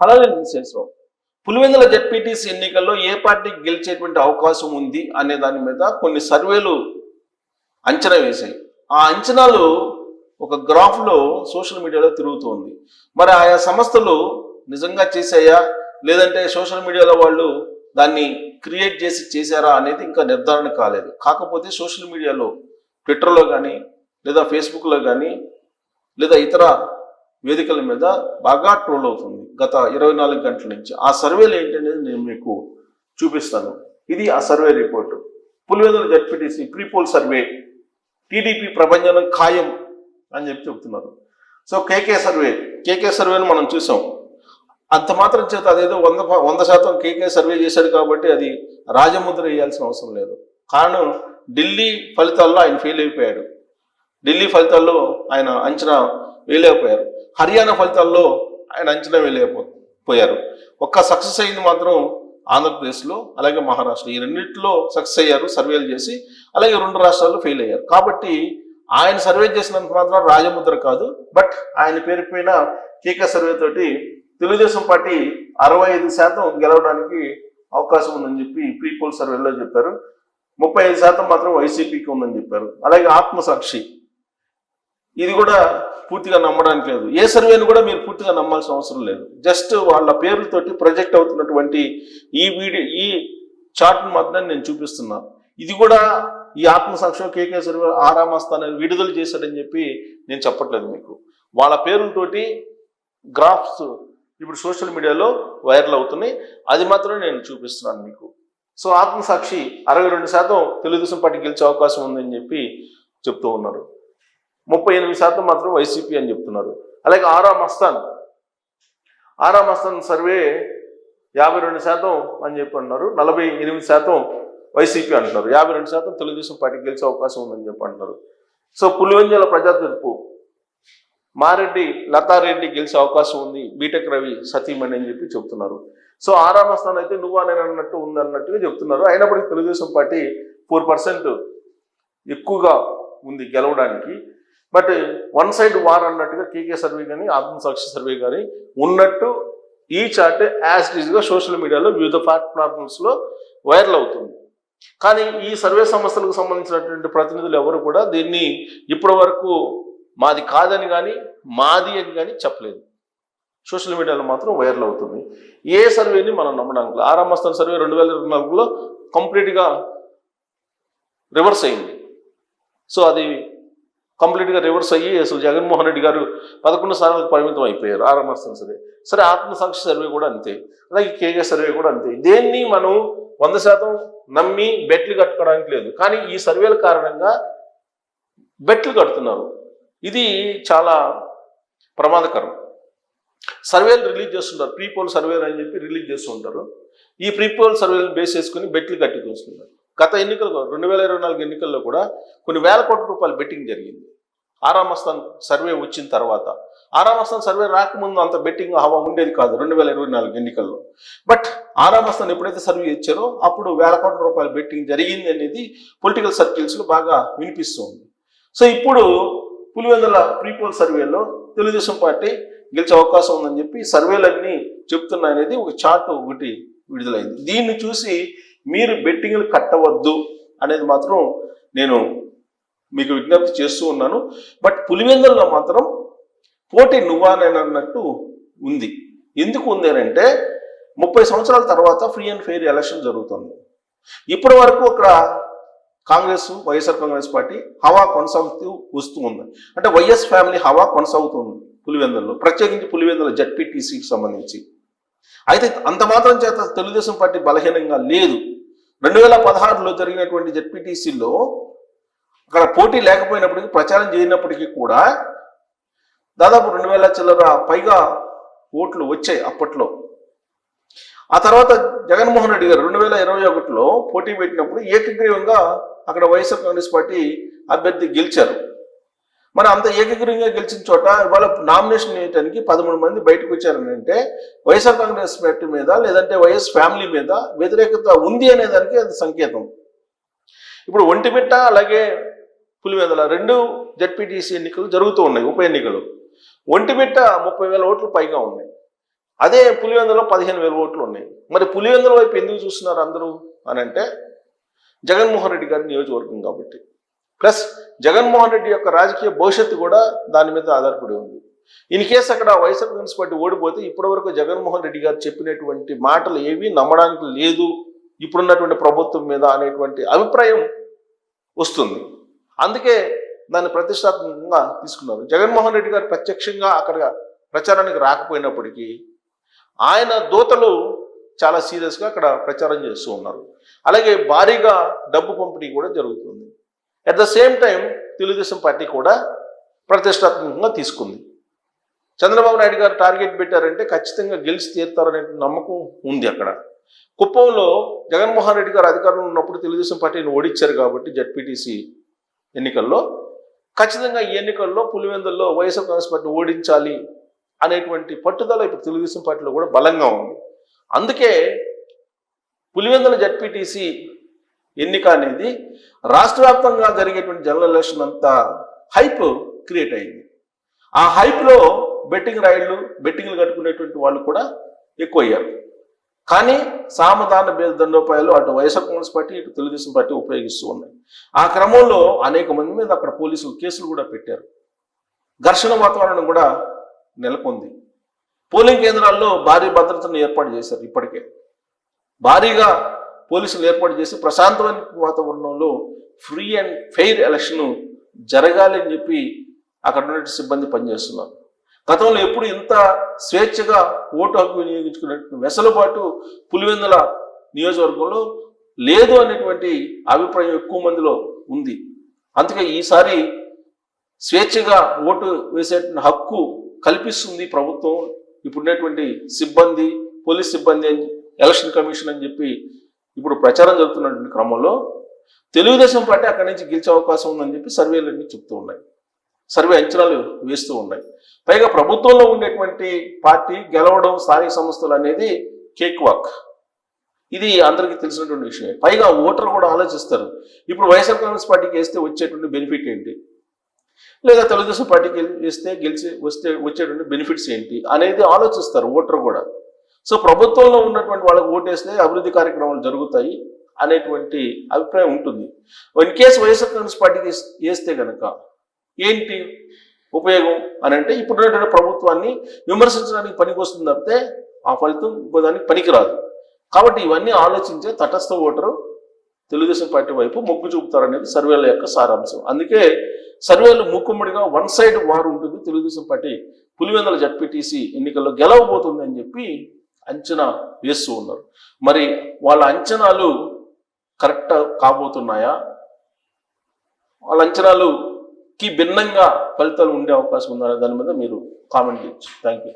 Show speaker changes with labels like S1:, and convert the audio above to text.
S1: అలాగే విశేషం పులివెందుల జడ్పీటీసీ ఎన్నికల్లో ఏ పార్టీకి గెలిచేటువంటి అవకాశం ఉంది అనే దాని మీద కొన్ని సర్వేలు అంచనా వేశాయి. ఆ అంచనాలు ఒక గ్రాఫ్లో సోషల్ మీడియాలో తిరుగుతోంది. మరి ఆయా సంస్థలు నిజంగా చేశాయా? లేదంటే సోషల్ మీడియాలో వాళ్ళు దాన్ని క్రియేట్ చేసి చేశారా అనేది ఇంకా నిర్ధారణ కాలేదు. కాకపోతే సోషల్ మీడియాలో ట్విట్టర్లో కానీ లేదా ఫేస్బుక్లో కానీ లేదా ఇతర వేదికల మీద బాగా ట్రోల్ అవుతుంది. గత ఇరవై నాలుగు గంటల నుంచి. ఆ సర్వేలు ఏంటనేది నేను మీకు చూపిస్తాను. ఇది ఆ survey report Pulivendula ZPTC prepoll survey TDP ప్రభంజనం ఖాయం అని చెప్పి చెప్తున్నారు సో కేకే సర్వే కేకే సర్వేను మనం చూసాం. అంత మాత్రం చేత అదేదో వంద వంద శాతం కేకే సర్వే చేశాడు కాబట్టి అది రాజముద్ర వేయాల్సిన అవసరం లేదు. కారణం ఢిల్లీ ఫలితాల్లో ఆయన ఫెయిల్ అయిపోయాడు. ఢిల్లీ ఫలితాల్లో ఆయన అంచనా వేయలేకపోయారు హర్యానా ఫలితాల్లో ఆయన అంచనా వేయలేకపోయారు ఒక్క సక్సెస్ అయింది మాత్రం ఆంధ్రప్రదేశ్లో అలాగే మహారాష్ట్ర. ఈ రెండింటిలో సక్సెస్ అయ్యారు సర్వేలు చేసి అలాగే రెండు రాష్ట్రాల్లో ఫెయిల్ అయ్యారు. కాబట్టి ఆయన సర్వే చేసినంత మాత్రం రాజముద్ర కాదు. బట్ ఆయన పేరు పైన కేక సర్వే తోటి తెలుగుదేశం పార్టీ అరవై ఐదు శాతం గెలవడానికి అవకాశం ఉందని చెప్పి ప్రీ పోల్ సర్వేలో చెప్పారు. ముప్పై ఐదు శాతం మాత్రం వైసీపీకి ఉందని చెప్పారు. అలాగే ఆత్మసాక్షి ఇది కూడా పూర్తిగా నమ్మడానికి లేదు. ఏ సర్వేను కూడా మీరు పూర్తిగా నమ్మాల్సిన అవసరం లేదు. జస్ట్ వాళ్ళ పేర్లతోటి ప్రొజెక్ట్ అవుతున్నటువంటి ఈ వీడియో ఈ చార్ట్ను మాత్రం నేను చూపిస్తున్నాను ఇది కూడా ఈ ఆత్మసాక్షి కేకే సర్వే ఆరామస్థానాన్ని విడుదల చేశాడని చెప్పి నేను చెప్పట్లేదు మీకు. వాళ్ళ పేర్లతోటి గ్రాఫ్స్ ఇప్పుడు సోషల్ మీడియాలో వైరల్ అవుతున్నాయి. అది మాత్రమే నేను చూపిస్తున్నాను మీకు. సో ఆత్మసాక్షి అరవై రెండు శాతం తెలుగుదేశం పార్టీ గెలిచే అవకాశం ఉందని చెప్పి చెప్తూ ఉన్నారు. ముప్పై ఎనిమిది శాతం మాత్రం వైసీపీ అని చెప్తున్నారు. అలాగే ఆరా మస్తాన్. ఆరా మస్తాన్ సర్వే యాభై రెండు శాతం అని చెప్పి అంటున్నారు నలభై ఎనిమిది శాతం వైసీపీ అంటున్నారు. యాభై రెండు శాతం తెలుగుదేశం పార్టీ గెలిచే అవకాశం ఉందని చెప్పి అంటున్నారు. సో పులివెంజల ప్రజాతీర్పు మారెడ్డి లతారెడ్డి గెలిచే అవకాశం ఉంది. బీటెక్ రవి సతీమణి అని చెప్పి చెప్తున్నారు. సో ఆరామస్థానం అయితే నువ్వు అని అన్నట్టు ఉంది అన్నట్టుగా చెప్తున్నారు. అయినప్పటికీ తెలుగుదేశం పార్టీ ఫోర్ పర్సెంట్ ఎక్కువగా ఉంది గెలవడానికి. బట్ వన్ సైడ్ వార్ అన్నట్టుగా కేకే సర్వే కానీ ఆత్మసాక్షి సర్వే కానీ ఉన్నట్టు ఈ చార్ట్ యాజ్ ఈజ్గా సోషల్ మీడియాలో వివిధ ప్లాట్ఫామ్స్లో వైరల్ అవుతుంది. కానీ ఈ సర్వే సంస్థలకు సంబంధించినటువంటి ప్రతినిధులు ఎవరు కూడా దీన్ని ఇప్పటి వరకు మాది కాదని కానీ మాది అని కానీ చెప్పలేదు. సోషల్ మీడియాలో మాత్రం వైరల్ అవుతుంది. ఏ సర్వేని మనం నమ్మడానికి లేదు. సర్వే రెండు వేల ఇరవై నాలుగులో కంప్లీట్గా రివర్స్ అయింది. సో అది కంప్లీట్గా రివర్స్ అయ్యి అసలు జగన్మోహన్ రెడ్డి గారు పదకొండు స్థానాలకు పరిమితం అయిపోయారు ఆరామ సరే. సర్వే సరే ఆత్మసాక్షి సర్వే కూడా అంతే. అలాగే కేకే సర్వే కూడా అంతే. దేన్ని మనం వంద శాతం నమ్మి బెట్లు కట్టుకోవడానికి లేదు. కానీ ఈ సర్వేల కారణంగా బెట్లు కడుతున్నారు. ఇది చాలా ప్రమాదకరం. సర్వేలు రిలీజ్ చేస్తుంటారు. ప్రీ పోల్ సర్వేలు అని చెప్పి రిలీజ్ చేస్తుంటారు. ఈ ప్రీ పోల్ సర్వేలను బేస్ చేసుకుని బెట్లు కట్టుకొస్తున్నారు గత ఎన్నికలు రెండు వేల ఇరవై నాలుగు ఎన్నికల్లో కూడా కొన్ని వేల కోట్ల రూపాయలు బెట్టింగ్ జరిగింది. ఆరామస్థాన్ సర్వే వచ్చిన తర్వాత. ఆరామస్థాన్ సర్వే రాకముందు అంత బెట్టింగ్ హవా ఉండేది కాదు రెండు వేల ఇరవై నాలుగు ఎన్నికల్లో. బట్ ఆరామస్థాన్ ఎప్పుడైతే సర్వే ఇచ్చారో అప్పుడు వేల కోట్ల రూపాయల బెట్టింగ్ జరిగింది అనేది పొలిటికల్ సర్కిల్స్లో బాగా వినిపిస్తుంది. సో ఇప్పుడు పులివెందుల ప్రీపోల్ సర్వేలో తెలుగుదేశం పార్టీ గెలిచే అవకాశం ఉందని చెప్పి సర్వేలన్నీ చెప్తున్నాయనేది ఒక చార్ట్ ఒకటి విడుదలైంది. దీన్ని చూసి మీరు బెట్టింగ్లు కట్టవద్దు అనేది మాత్రం నేను మీకు విజ్ఞప్తి చేస్తూ ఉన్నాను. బట్ పులివెందుల్లో మాత్రం పోటీ నువ్వానన్నట్టు ఉంది. ఎందుకు ఉంది అని అంటే ముప్పై సంవత్సరాల తర్వాత ఫ్రీ అండ్ ఫెయిర్ ఎలక్షన్ జరుగుతుంది. ఇప్పటి వరకు అక్కడ కాంగ్రెస్ వైఎస్ఆర్ కాంగ్రెస్ పార్టీ హవా కొనసాగుతూ వస్తూ ఉంది. అంటే వైఎస్ ఫ్యామిలీ హవా కొనసాగుతుంది పులివెందుల్లో ప్రత్యేకించి పులివెందుల జడ్పీటీసీకి సంబంధించి. అయితే అంత మాత్రం చేత తెలుగుదేశం పార్టీ బలహీనంగా లేదు. రెండు వేల పదహారులో జరిగినటువంటి జెడ్పీటీసీలో అక్కడ పోటీ లేకపోయినప్పటికీ ప్రచారం చేయనప్పటికీ కూడా దాదాపు రెండు వేల చిల్లర పైగా ఓట్లు వచ్చాయి అప్పట్లో. ఆ తర్వాత జగన్మోహన్ రెడ్డి గారు రెండు వేల ఇరవై ఒకటిలో పోటీ పెట్టినప్పుడు ఏకగ్రీవంగా అక్కడ వైఎస్ఆర్ కాంగ్రెస్ పార్టీ అభ్యర్థి గెలిచారు. మరి అంత ఏకగ్రీవంగా గెలిచిన చోట ఇవాళ నామినేషన్ వేయటానికి పదమూడు మంది బయటకు వచ్చారని అంటే వైఎస్ఆర్ కాంగ్రెస్ పార్టీ మీద లేదంటే వైఎస్ ఫ్యామిలీ మీద వ్యతిరేకత ఉంది అనే దానికి అది సంకేతం. ఇప్పుడు ఒంటిమిట్ట అలాగే పులివెందుల రెండు జడ్పీటీసీ ఎన్నికలు జరుగుతూ ఉన్నాయి ఉప ఎన్నికలు. ఒంటిమిట్ట ముప్పై వేల ఓట్లు పైగా ఉన్నాయి. అదే పులివెందులో పదిహేను వేల ఓట్లు ఉన్నాయి. మరి పులివెందుల వైపు ఎందుకు చూస్తున్నారు అందరూ? అని అంటే జగన్మోహన్ రెడ్డి గారి నియోజకవర్గం కాబట్టి. ప్లస్ జగన్మోహన్ రెడ్డి యొక్క రాజకీయ భవిష్యత్తు కూడా దాని మీద ఆధారపడి ఉంది. ఇన్ కేసు అక్కడ వైఎస్ఆర్ కాంగ్రెస్ పార్టీ ఓడిపోతే ఇప్పటివరకు జగన్మోహన్ రెడ్డి గారు చెప్పినటువంటి మాటలు ఏవి నమ్మడానికి లేదు. ఇప్పుడున్నటువంటి ప్రభుత్వం మీద అనేటువంటి అభిప్రాయం వస్తుంది. అందుకే దాన్ని ప్రతిష్టాత్మకంగా తీసుకున్నారు. జగన్మోహన్ రెడ్డి గారు ప్రత్యక్షంగా అక్కడ ప్రచారానికి రాకపోయినప్పటికీ ఆయన దూతలు చాలా సీరియస్గా అక్కడ ప్రచారం చేస్తూ ఉన్నారు. అలాగే భారీగా డబ్బు పంపిణీ కూడా జరుగుతుంది. At the same time Telugu Desam party కూడా ప్రతిష్టాత్మకంగా తీసుకుంది. చంద్రబాబు నాయుడు గారు టార్గెట్ పెట్టారంటే ఖచ్చితంగా గెలిచి తీరుతారనే నమ్మకం ఉంది అక్కడ. కుప్పంలో జగన్మోహన్ రెడ్డి గారు అధికారంలో ఉన్నప్పుడు తెలుగుదేశం పార్టీని ఓడించారు కాబట్టి జడ్పీటీసీ ఎన్నికల్లో. ఖచ్చితంగా ఈ ఎన్నికల్లో పులివెందుల్లో వైఎస్ఆర్ కాంగ్రెస్ పార్టీ ఓడించాలి అనేటువంటి పట్టుదల ఇప్పుడు తెలుగుదేశం పార్టీలో కూడా బలంగా ఉంది. అందుకే పులివెందుల జడ్పీటీసీ ఎన్నిక అనేది రాష్ట్ర వ్యాప్తంగా జరిగేటువంటి జనరల్ ఎలక్షన్ అంతా హైప్ క్రియేట్ అయింది. ఆ హైప్లో బెట్టింగ్ రైళ్ళు బెట్టింగ్లు కట్టుకునేటువంటి వాళ్ళు కూడా ఎక్కువ అయ్యారు కానీ సామధాన భేద దండోపాయాలు అటు వైఎస్ఆర్ కాంగ్రెస్ పార్టీ ఇటు తెలుగుదేశం పార్టీ ఉపయోగిస్తూ ఉన్నాయి. ఆ క్రమంలో అనేక మంది మీద అక్కడ పోలీసులు కేసులు కూడా పెట్టారు. ఘర్షణ వాతావరణం కూడా నెలకొంది. పోలింగ్ కేంద్రాల్లో భారీ భద్రతను ఏర్పాటు చేశారు ఇప్పటికే. భారీగా పోలీసులు ఏర్పాటు చేసి ప్రశాంతమైన వాతావరణంలో ఫ్రీ అండ్ ఫెయిర్ ఎలక్షన్ జరగాలి అని చెప్పి అక్కడ ఉన్న సిబ్బంది పనిచేస్తున్నారు. గతంలో ఎప్పుడు ఇంత స్వేచ్ఛగా ఓటు హక్కు వినియోగించుకున్నటువంటి వెసలుబాటు పులివెందుల నియోజకవర్గంలో లేదు అనేటువంటి అభిప్రాయం ఎక్కువ మందిలో ఉంది. అందుకే ఈసారి స్వేచ్ఛగా ఓటు వేసే హక్కు కల్పిస్తుంది ప్రభుత్వం. ఇప్పుడున్నటువంటి సిబ్బంది పోలీస్ సిబ్బంది అని ఎలక్షన్ కమిషన్ అని చెప్పి ఇప్పుడు ప్రచారం జరుగుతున్నటువంటి క్రమంలో తెలుగుదేశం పార్టీ అక్కడి నుంచి గెలిచే అవకాశం ఉందని చెప్పి సర్వేలన్నీ చెప్తూ ఉన్నాయి. సర్వే అంచనాలు వేస్తూ ఉన్నాయి. పైగా ప్రభుత్వంలో ఉండేటువంటి పార్టీ గెలవడం స్థానిక సంస్థలు అనేది కేక్ వాక్. ఇది అందరికీ తెలిసినటువంటి విషయమే. పైగా ఓటర్లు కూడా ఆలోచిస్తారు. ఇప్పుడు వైఎస్ఆర్ కాంగ్రెస్ పార్టీకి వేస్తే వచ్చేటువంటి బెనిఫిట్ ఏంటి? లేదా తెలుగుదేశం పార్టీకి వేస్తే గెలిచి వస్తే వచ్చేటువంటి బెనిఫిట్స్ ఏంటి అనేది ఆలోచిస్తారు ఓటర్ కూడా. సో ప్రభుత్వంలో ఉన్నటువంటి వాళ్ళకి ఓటేస్తే అభివృద్ధి కార్యక్రమాలు జరుగుతాయి అనేటువంటి అభిప్రాయం ఉంటుంది. ఇన్ కేసు వైఎస్ఆర్ కాంగ్రెస్ పార్టీకి వేస్తే కనుక ఏంటి ఉపయోగం అని అంటే ఇప్పుడున్నటువంటి ప్రభుత్వాన్ని విమర్శించడానికి పనికొస్తుంది తప్పితే ఆ ఫలితం ఇంకో దానికి పనికిరాదు. కాబట్టి ఇవన్నీ ఆలోచించే తటస్థ ఓటరు తెలుగుదేశం పార్టీ వైపు మొగ్గు చూపుతారనేది సర్వేల యొక్క సారాంశం. అందుకే సర్వేలు ముక్కుమ్మడిగా వన్ సైడ్ వారు ఉంటుంది. తెలుగుదేశం పార్టీ పులివెందుల జడ్పీటీసీ ఎన్నికల్లో గెలవబోతుంది అని చెప్పి అంచనా వేస్తూ ఉన్నారు. మరి వాళ్ళ అంచనాలు కరెక్ట్ కాబోతున్నాయా? వాళ్ళ అంచనాలుకి భిన్నంగా ఫలితాలు ఉండే అవకాశం ఉందనే దాని మీద మీరు కామెంట్ చేయొచ్చు. Thank you